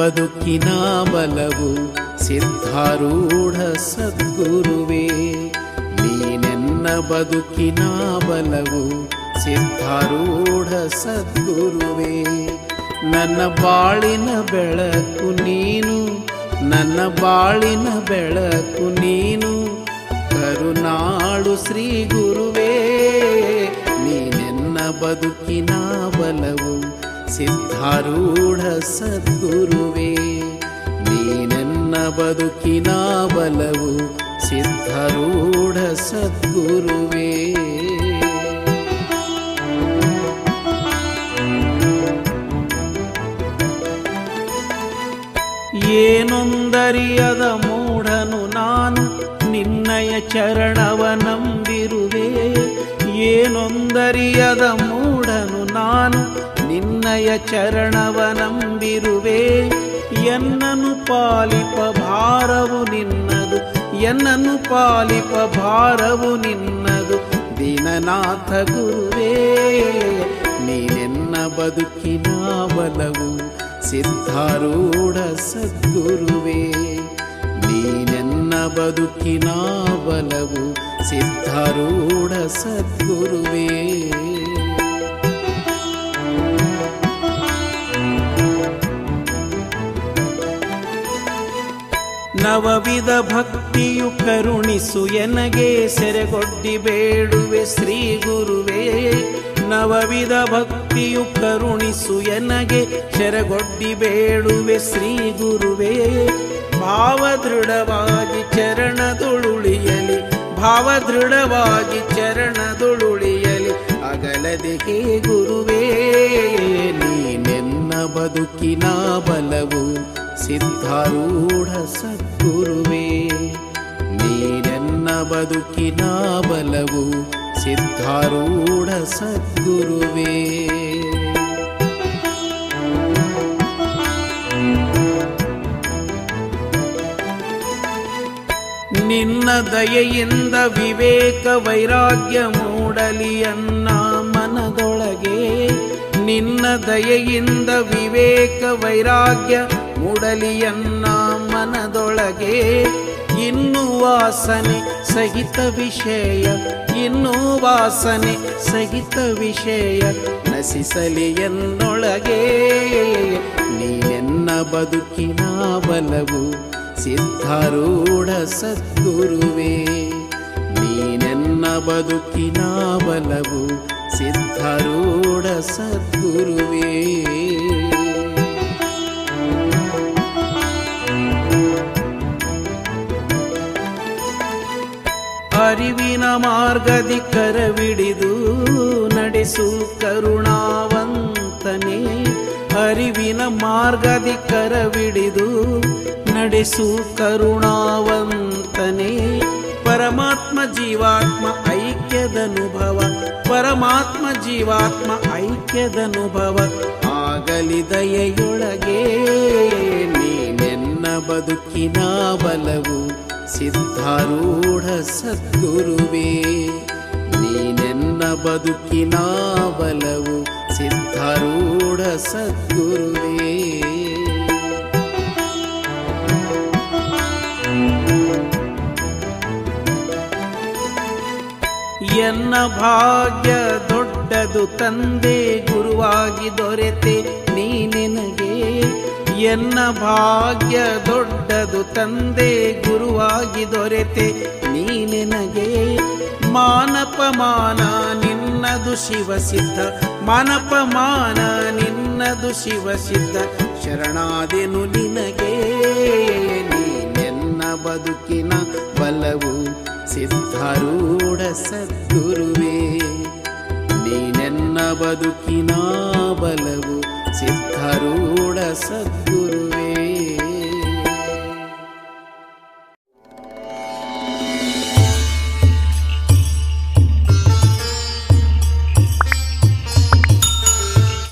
ಬದುಕಿನ ಬಲವು ಸಿದ್ಧಾರೂಢ ಸದ್ಗುರುವೇ. ನೀನೆನ್ನ ಬದುಕಿನ ಬಲವು ಸಿದ್ಧಾರೂಢ ಸದ್ಗುರುವೇ. ನನ್ನ ಬಾಳಿನ ಬೆಳಕು ನೀನು, ನನ್ನ ಬಾಳಿನ ಬೆಳಕು ನೀನು, ಕರುನಾಳು ಶ್ರೀ ಗುರುವೇ. ನೀನೆನ್ನ ಬದುಕಿನ ಸಿದ್ಧಾರೂಢ ಸದ್ಗುರುವೇ, ನೀನೆನ್ನ ಬದುಕಿನ ಬಲವು ಸಿದ್ಧಾರೂಢ ಸದ್ಗುರುವೇ. ಏನೊಂದರಿಯದ ಮೂಢನು ನಾನು, ನಿನ್ನಯ ಚರಣವ ನಂಬಿರುವೆ. ಏನೊಂದರಿಯದ ಮೂಢನು ನಾನು ನಿನ್ನಯ ಚರಣವ ನಂಬಿರುವೆ ಎನ್ನನು ಪಾಲಿಪ ಭಾರವು ನಿನ್ನದು ಎನ್ನನು ಪಾಲಿಪ ಭಾರವು ನಿನ್ನದು ದೀನನಾಥ ಗುರುವೇ ನೀನೆನ್ನ ಬದುಕಿನ ಬಲವು ಸಿದ್ಧಾರೂಢ ಸದ್ಗುರುವೇ ನೀನೆನ್ನ ಬದುಕಿನ ಬಲವು ಸಿದ್ಧಾರೂಢ ಸದ್ಗುರುವೇ ನವವಿಧ ಭಕ್ತಿಯು ಕರುಣಿಸು ಎನಗೆ ಸೆರೆಗೊಡ್ಡಿ ಬೇಡುವೆ ಶ್ರೀ ಗುರುವೇ. ನವವಿಧ ಭಕ್ತಿಯು ಕರುಣಿಸು ಎನಗೆ ಸೆರೆಗೊಡ್ಡಿ ಬೇಡುವೆ ಶ್ರೀ ಗುರುವೇ. ಭಾವದೃಢವಾಗಿ ಚರಣದೊಳುಳಿಯಲಿ ಭಾವದೃಢವಾಗಿ ಚರಣದೊಳುಳಿಯಲಿ, ಅಗಲದೆ ಗುರುವೇ, ನೀನೆನ್ನ ಬದುಕಿನ ಬಲವು. ಸಿದ್ಧಾರೂಢ ಸದ್ಗುರುವೇ ನೀನೆನ್ನ ಬದುಕಿನ ಬಲವು ಸಿದ್ಧಾರೂಢ ಸದ್ಗುರುವೇ ನಿನ್ನ ದಯೆಯಿಂದ ವಿವೇಕ ವೈರಾಗ್ಯ ಮೂಡಲಿ ಅನ್ನ ಮನದೊಳಗೆ ನಿನ್ನ ದಯೆಯಿಂದ ವಿವೇಕ ವೈರಾಗ್ಯ ಮೂಡಲಿಯನ್ನ ಮನದೊಳಗೆ ಇನ್ನು ವಾಸನೆ ಸಹಿತ ವಿಷಯ, ಇನ್ನು ವಾಸನೆ ಸಹಿತ ವಿಷಯ. ನಸಿಸಲಿ ಎನ್ನೊಳಗೆ ನೀನೆನ್ನ ಬದುಕಿನ ಬಲವು ಸಿದ್ಧಾರೂಢ ಸದ್ಗುರುವೇ. ನೀನೆನ್ನ ಬದುಕಿನ ಬಲವು ಸಿದ್ಧಾರೂಢ ಸದ್ಗುರುವೇ. ಮಾರ್ಗದಿ ಕರವಿಡಿದು ನಡೆಸು ಕರುಣಾವಂತನೇ, ಅರಿವಿನ ಮಾರ್ಗದಿ ಕರವಿಡಿದು ನಡೆಸು ಕರುಣಾವಂತನೇ. ಪರಮಾತ್ಮ ಜೀವಾತ್ಮ ಐಕ್ಯದನುಭವ, ಪರಮಾತ್ಮ ಜೀವಾತ್ಮ ಐಕ್ಯದನುಭವ, ಆಗಲಿ ದಯೆಯೊಳಗೆ ನೀನೆನ್ನ ಬದುಕಿನ ಬಲವು. ಸಿದ್ಧಾರೂಢ ಸದ್ಗುರುವೇ, ನೀನೆನ್ನ ಬದುಕಿನ ಬಲವು ಸಿದ್ಧಾರೂಢ ಸದ್ಗುರುವೇ. ಎನ್ನ ಭಾಗ್ಯ ದೊಡ್ಡದು ತಂದೆ ಗುರುವಾಗಿ ದೊರೆತೆ, ನೀ ನಿನಗೆ ಎನ್ನ ಭಾಗ್ಯ ದೊಡ್ಡದು ತಂದೆ ಗುರುವಾಗಿ ದೊರೆತೆ. ನೀ ನಿನಗೆ ಮಾನಪಮಾನ, ನಿನ್ನದು ಶಿವಸಿದ್ಧ. ಮಾನಪಮಾನ, ನಿನ್ನದು ಶಿವಸಿದ್ಧ. ಶರಣಾದೆನು ನಿನಗೆ ನೀನೆನ್ನ ಬದುಕಿನ ಬಲವು ಸಿದ್ಧಾರೂಢ ಸದ್ಗುರುವೇ. ನೀನೆನ್ನ ಬದುಕಿನ ಬಲವು ಸಿದ್ಧಾರೂಢ ಸದ್ಗುರು